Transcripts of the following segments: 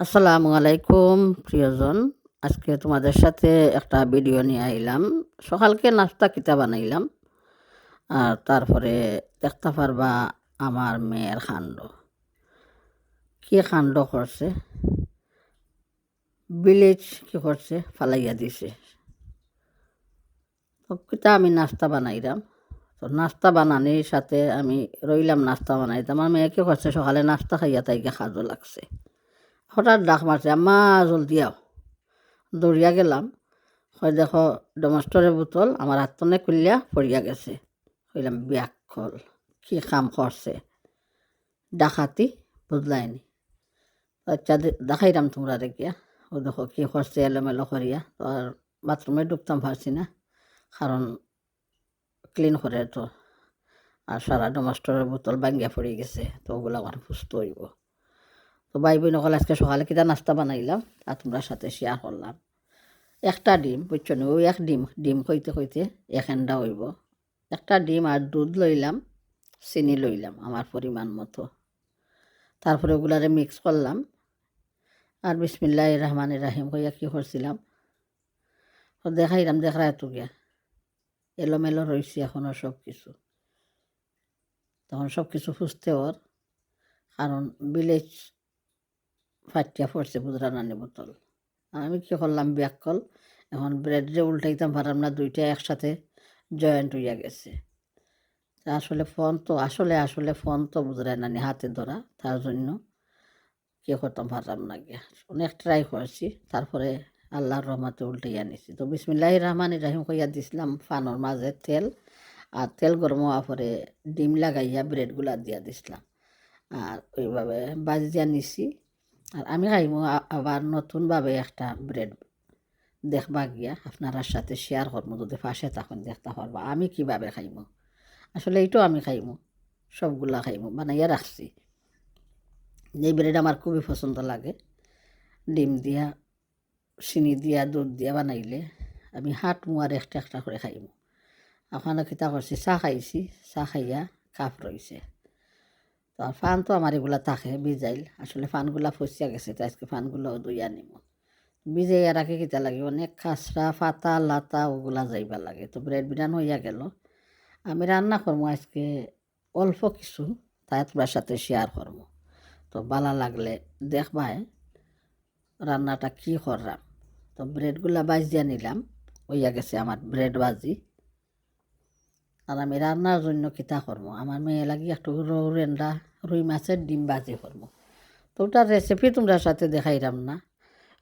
আসসালামু আলাইকুম, প্রিয়জন। আজকে তোমাদের সাথে একটা ভিডিও নিয়ে আইলাম। সকালকে নাস্তা কিতা বানাইলাম, আর তারপরে দেখতে পারবা আমার মেয়ের কাণ্ড। কি কাণ্ড করছে? বিলেজ কি করছে? ফালাইয়া দিছে। তো কিতা আমি নাস্তা বানাইলাম? তো নাস্তা বানানির সাথে আমি রইলাম, নাস্তা বানাইতে। আমার মেয়ে কি করছে? সকালে নাস্তা খাইয়া তাইকে খাজো লাগছে। হঠাৎ ডাক মারছে আম্মা, জলদি আও দৌড়িয়া গেলাম। হয় দেখো ডমস্টরের বোতল আমার হাতনে খুলিয়া পড়িয়া গেছে। কইলাম ব্যাক কল কি কাম করছে ডাকাতি আচ্ছা দে- দেখাইলাম তোমরা দেখিয়া ও দেখো, কি করছে এলোমেলো করিয়া তো আর বাথরুমে ঢুকতাম পারছি না কারণ ক্লিন করে তো। আর সারা ডমস্টরের বোতল ভাঙ্গিয়া পড়ে গেছে, তো ওগুলো আমার সুস্থ হইব। তো ভাই বোন সকল আজকে সকালে কিটা নাস্তা বানাইলাম, আর তোমরা সাথে শেয়ার করলাম। একটা ডিম, বুঝছ না? ওই এক ডিম ডিম কইতে কইতে এখানটা হইব। একটা ডিম আর দুধ লইলাম, চিনি লইলাম আমার পরিমাণ মতো। তারপরে ওগুলারে মিক্স করলাম, আর বিসমিল্লাহ রহমান রাহিম কইয়া কি করছিলাম? দেখাইলাম দেখা তো গিয়া এলোমেলো রয়েছে এখনও সব কিছু তখন সব কিছু খুঁজতে ওর, কারণ ভিলেজ ফাটিয়া পড়ছে বুঝরা নানি বোতল। আমি কি করলাম ব্যাক কল, এখন ব্রেড উল্টাইতাম পারলাম না, দুইটা একসাথে জয়েন্ট হইয়া গেছে। আসলে ফোন তো, আসলে আসলে ফোন তো বুঝরাই নানি হাতে ধরা, তার জন্য কে করতাম পারলাম না গিয়া। অনেক ট্রাই করছি, তারপরে আল্লাহর রহমাতে উল্টাইয়া নিছি। তো বিসমিল্লাহ রহমান রাহিম কইয়া দিছিলাম, ফানোর মাঝে তেল, আর তেল গরম হওয়ার পরে ডিম লাগাইয়া ব্রেডগুলা দিয়া দিছিলাম। আর ওইভাবে বাজিয়া নিছি আর আমি খাইমু আবার নতুনভাবে একটা ব্রেড দেখবা গিয়া আপনার সাথে শেয়ার করব যদি পাশে তখন দেখতে পারবা। আমি কীভাবে খাইমু? আসলে এইটাও আমি খাইমু, সবগুলা খাইমু, বানাইয়া রাখছি। এই ব্রেড আমার খুবই পছন্দ লাগে। ডিম দিয়া, চিনি দিয়া, দুধ দিয়া বানাইলে আমি হাট মুয়ার একটা একটা করে খাইমু। ওখানে কিতা করছি চাহ খাইছি চাহ খাইয়া কাপ রইছে। তো ফান তো আমার এগুলা থাকে, ভিজাইল। আসলে ফানগুলা ফসিয়া গেছে, তো আজকে ফানগুলো দুইয়া নিব। ভিজাইয়া রাখি কিতা লাগে? অনেক খাসরা ফাতা লাতা, ওগুলা যাইবা লাগে। তো ব্রেড বিরান হইয়া গেল। আমি রান্না করব আজকে অল্প কিছু, তাই তোমার সাথে শেয়ার করব তো বালা লাগলে দেখবাই রান্নাটা কি করলাম। তো ব্রেডগুলা বাজিয়া নিলাম, হইয়া গেছে আমার ব্রেড বাজি আর আমি রান্নার জন্য কিতা করব আমার মেয়ে লাগি একটু রেন্ডা রুই মাছের ডিম বাজি করব তো ওটার রেসিপি তোমরা সাথে দেখাইলাম না।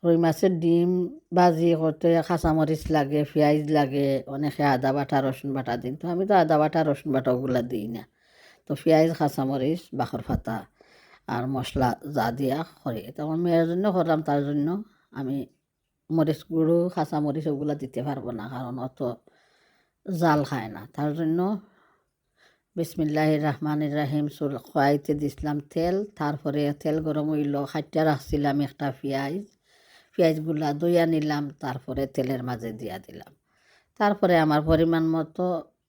রুই মাছের ডিম বাজি করতে কাঁচামরিচ লাগে, পেঁয়াজ লাগে, অনেকে আদা বাটা, রসুন বাটা দিন। তো আমি তো আদা বাটা, রসুন বাটা ওগুলা দিই না। তো পেঁয়াজ, কাঁচামরিচ, বাখর ফাতা আর মশলা যা দিয়া করে। তো আমার মেয়ের জন্য করলাম, তার জন্য আমি মরিচ গুঁড়ো, কাঁচামরিচ ওগুলা দিতে পারব না, কারণ অত জাল খায় না। তার জন্য বিসমিল্লাহ রহমান রাহিম চুল খোয়াইতে দিছিলাম তেল, তারপরে তেল গরম হইল, খাইটা রাখছিলাম একটা পেঁয়াজ। পেঁয়াজগুলা দইয়া নিলাম, তারপরে তেলের মাঝে দিয়া দিলাম। তারপরে আমার পরিমাণ মতো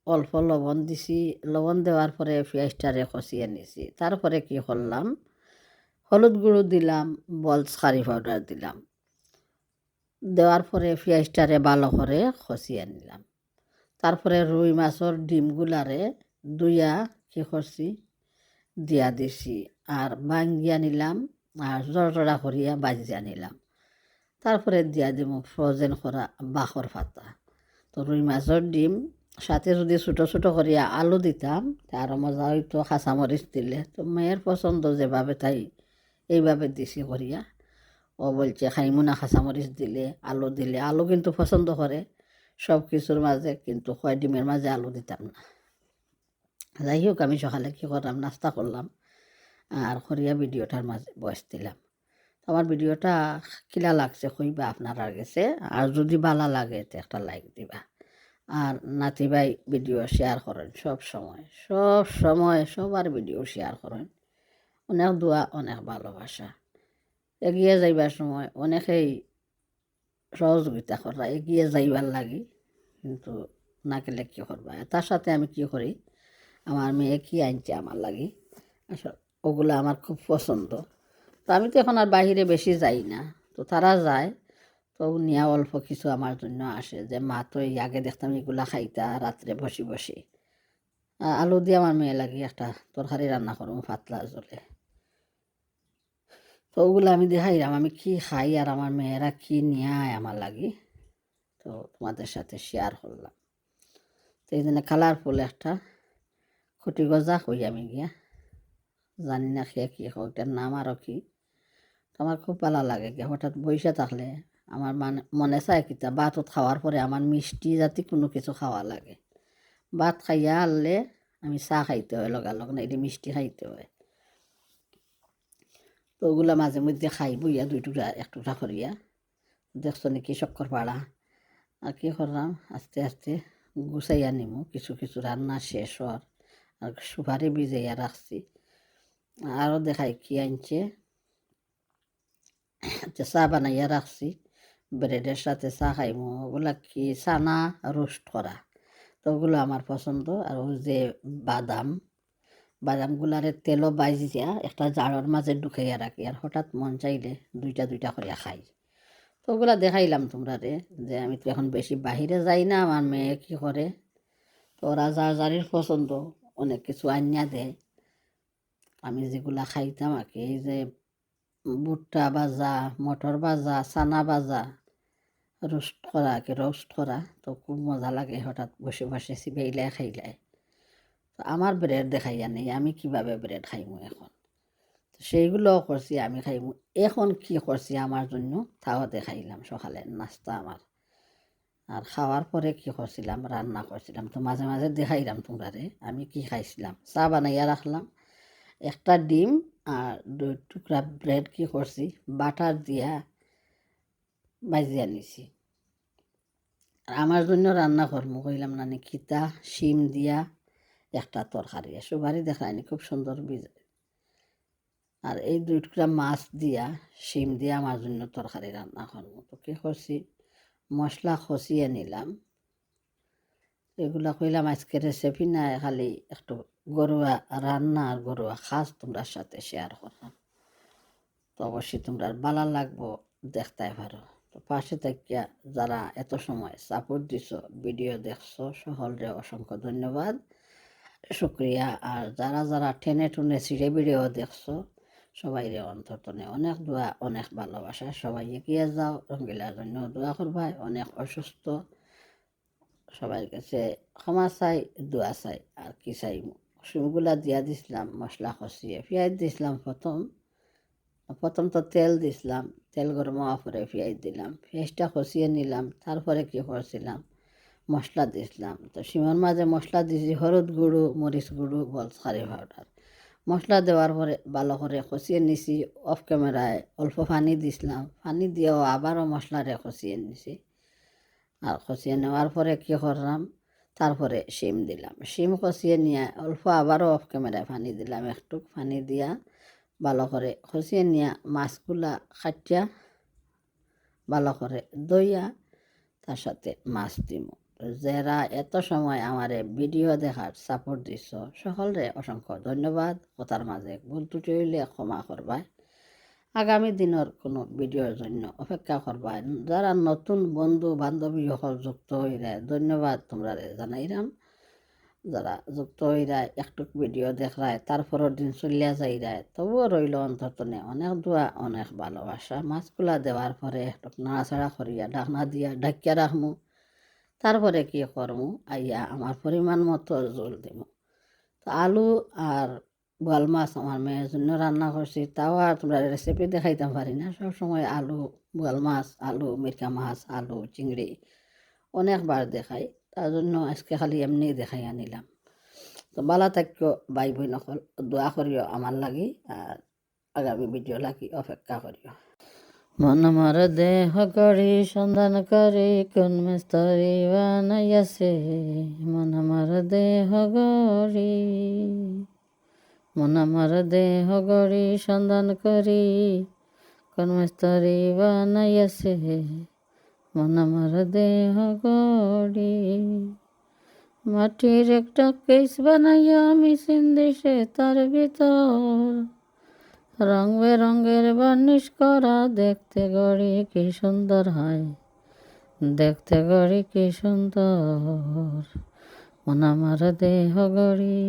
অল্প লবণ দিছি। লবণ দেওয়ার পরে পেঁয়াজটারে কষিয়ে নিছি। তারপরে কি করলাম? হলুদ গুঁড়ো দিলাম, বলস কারি পাউডার দিলাম। দেওয়ার পরে পেঁয়াজটারে ভালো করে কষিয়ে নিলাম। তারপরে রুই মাছের ডিমগুলারে দুইয়া কি করছি দিয়া দিছি আর বাঙ্গিয়া নিলাম আর জড়জড়া করিয়া বাজিয়া নিলাম। তারপরে দিয়া দিব ফ্রোজেন করা বাখর পাতা তো রুই মাছের ডিম সাথে যদি ছোটো ছোটো করিয়া আলু দিতাম তার মজা হইতো কাঁচামরিচ দিলে। তো মেয়ের পছন্দ যেভাবে তাই এইভাবে দিছি করিয়া ও বলছে, খাইমু না কাঁচামরিচ দিলে, আলু দিলে। আলু কিন্তু পছন্দ করে সব কিছুর মাঝে কিন্তু কয় ডিমের মাঝে আলু দিতাম না। যাই হোক আমি সকালে কী করলাম? নাস্তা করলাম আর করিয়া ভিডিওটার মাঝে বয়স দিলাম। আমার ভিডিওটা কিলা লাগছে কইবা আপনারা গেছে। আর যদি ভালো লাগে তো একটা লাইক দিবা। আর নাতি ভাই ভিডিও শেয়ার করেন সব সময় সব সময় সবার ভিডিও শেয়ার করেন। অনেক দোয়া, অনেক ভালোবাসা। এগিয়ে যাইবার সময় অনেকেই সহযোগিতা করা এগিয়ে যাইবার লাগে। কিন্তু না গেলে কী করবা? তার সাথে আমি কি করি? আমার মেয়ে কি আনছে আমার লাগে? আসলে, ওগুলো আমার খুব পছন্দ। তো আমি তো এখন আর বাহিরে বেশি যাই না। তো তারা যায়, তো নিয়া অল্প কিছু আমার জন্য আসে। যে, মা তো এই আগে দেখতাম এগুলা খাইতা, রাত্রে বসি বসি। আলু দিয়ে আমার মেয়ে লাগে একটা তরকারি রান্না করব পাতলা জলে তো ওগুলো আমি দেখাইলাম। আমি কি খাই আর আমার মেয়েরা কি নিয়ে আয় আমার লাগি? তো তোমাদের সাথে শেয়ার করলাম। তো এই জন্য কালারফুল একটা খুঁটি গজা কই আমি গিয়া? জানি না খেয়ে কী হোক, এটার নাম আরও কি? আমার খুব ভালো লাগে গিয়া। হঠাৎ বসে থাকলে আমার মানে মনে চায় কিতা ভাতত খাওয়ার পরে আমার মিষ্টি জাতি কোনো কিছু খাওয়া লাগে। ভাত খাইয়া আনলে আমি চাহ খাইতে হয় লগালগ না এটি মিষ্টি খাইতে হয়। তো ওগুলা মাঝে মধ্যে খাই, বইয়া দুই টুকরা, এক টুকরা করিয়া। দেখছ নাকি শক্কর পাড়া? আর কি করলাম? আস্তে আস্তে গুছাইয়া নিমু, কিছু কিছু রান্না শেষ হওয়ার। আর সুপারি ভিজাইয়া রাখছি। আরও দেখাই কি আনছে। চা বানাইয়া রাখছি। ব্রেডের সাথে চা খাইমু। ওগুলা কি চানা রোস্ট করা? তো ওগুলো আমার পছন্দ। আর যে বাদাম বাদামগুলারে তেলও বাইজিয়া একটা জাড়ের মাঝে ঢুকাইয়া রাখি আর হঠাৎ মন চাইলে দুইটা দুইটা করিয়া খাই। তো ওগুলা দেখাইলাম তোমরা রে যে আমি তো এখন বেশি বাহিরে যাই না, আমার মেয়ে কি করে? তো ওরা যার যারির পছন্দ, অনেক কিছু আনিয়া দেয়। আমি যেগুলা খাইতাম আর কি এই যে ভুট্টা ভাজা মটর ভাজা, চানা ভাজা রোস্ট করা কি রোস্ট করা তো খুব মজা লাগে হঠাৎ বসে বসে চিবাইলাই খাইলাই তো আমার ব্রেড দেখাইয়া নেই, আমি কীভাবে ব্রেড খাইমু এখন? তো সেইগুলোও করছি, আমি খাইমু। এখন কি করছি আমার জন্য? তাও দেখাইলাম সকালে নাস্তা আমার। আর খাওয়ার পরে কি করছিলাম? রান্না করছিলাম। তো মাঝে মাঝে দেখাইলাম তোমরারে, আমি কি খাইছিলাম? চা বানাইয়া রাখলাম। একটা ডিম আর দুই টুকরা ব্রেড কি করছি? বাটার দিয়া বাজিয়া নিছি। আমার জন্য রান্না করব কইলাম না নি খিতা, শিম দিয়া একটা তরকারি। সুপারি দেখায়নি, খুব সুন্দর আর এই দুই টুকরা মাছ দিয়া, শিম দিয়া আমার জন্য তরকারি রান্না করব। তো কি করছি? মশলা খসিয়ে নিলাম। এগুলা কইলাম আজকে রেসিপি না, খালি একটু গরুয়া রান্না আর গরুয়া খাস তোমরা সাথে শেয়ার করলাম তো অবশ্যই তোমরা ভালো লাগবো, দেখতে পারো। তো পাশে থাকিয়া যারা এত সময় সাপোর্ট দিছ ভিডিও দেখছ সকলরে অসংখ্য ধন্যবাদ। শুক্রিয়া। আর যারা যারা টেনে টুনে ছিঁড়ে বিড়েও দেখছ, সবাইরে অন্তর্তনে অনেক দোয়া, অনেক ভালোবাসা। সবাই এগিয়ে যাও, রঙ্গিলার জন্য দোয়া করবাই অনেক অসুস্থ। সবাই কাছে ক্ষমা চাই, দোয়া চাই। আর কি চাই? সিমগুলা দিয়া দিছিলাম, মশলা কষিয়ে পেঁয়াজ দিছিলাম প্রথম। প্রথম তো তেল দিছিলাম, তেল গরম হওয়ার পরে পেঁয়াজ দিলাম। পেঁয়াজটা কষিয়ে নিলাম, তারপরে কি করছিলাম? মশলা দিছিলাম। তো সিমের মাঝে মশলা দিয়েছি হলুদ গুঁড়ো মরিচ গুঁড়ো বলসারি পাউডার মশলা দেওয়ার পরে ভালো করে কষিয়ে নিছি, অফ ক্যামেরায় অল্প পানি দিছিলাম। পানি দিয়েও আবারও মশলারে কষিয়ে নিছি। আর কষিয়ে নেওয়ার পরে কী করলাম তারপরে শিম দিলাম। শিম কষিয়ে নিয়ে, অল্প আবারও অফ ক্যামেরায় পানি দিলাম। একটু পানি দিয়া ভালো করে কষিয়ে নিয়ে, মাছগুলা কাটিয়া ভালো করে দইয়া তার সাথে মাছ দিমু। যারা এত সময় আমারে ভিডিও দেখার সাপোর্ট দিছ, সকলরে অসংখ্য ধন্যবাদ। কথার মাঝে ভুল ত্রুটি হইলে ক্ষমা করবাই। আগামী দিনের কোনো ভিডিওর জন্য অপেক্ষা করবা যারা নতুন বন্ধু, বান্ধবী সকল যুক্ত হইলে ধন্যবাদ তোমরা জানাইলাম যারা যুক্ত হইরায় একটু ভিডিও দেখরায় তারপরের দিন চলিয়া যাইরায় তবুও রইল অন্ততনে অনেক দোয়া, অনেক ভালোবাসা। মাছগুলা দেওয়ার পরে একটু নাড়াচাড়া করিয়া ঢাকনা দিয়া, ঢাকিয়া রাখমু। তারপরে কি করমু আইয়া আমার পরিমাণ মতো জল দিমু তো আলু আর বোয়াল মাছ আমার মেয়ের জন্য রান্না করছি। তাও আর তোমরা রেসিপি দেখাইতে পারি না। সবসময় আলু, বোয়াল মাছ, আলু মিরকা মাছ, আলু, চিংড়ি অনেকবার দেখাই। তার জন্য আজকে খালি এমনি দেখাই আনিলাম। তো বালা থাকো বাই বই নকল দোয়া করিও আমার লাগি আর আগামী ভিডিও লাগি অপেক্ষা করিও। মন আমার দেহ করি, সন্ধান করি, কোন মিস্তরি বানাইয়াছে? মন আমার দেহ গড়ি মন আমার দেহ গড়ি সন্ধান করি, কোন মিস্তরি বানাইয়াছে? মন আমার দেহ গড়ি মাটির একটা কেস বানাইয়া আমি সিন্দেশে তার ভিতর। রং বেরঙের বার্নিশ করা, দেখতে গড়ি কি সুন্দর হয়। দেখতে গড়ি কি সুন্দর, মন আমার দেহ গড়ি,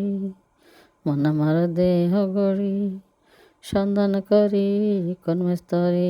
মন আমার দেহ গড়ি, সন্ধান করি কোন মিস্তরি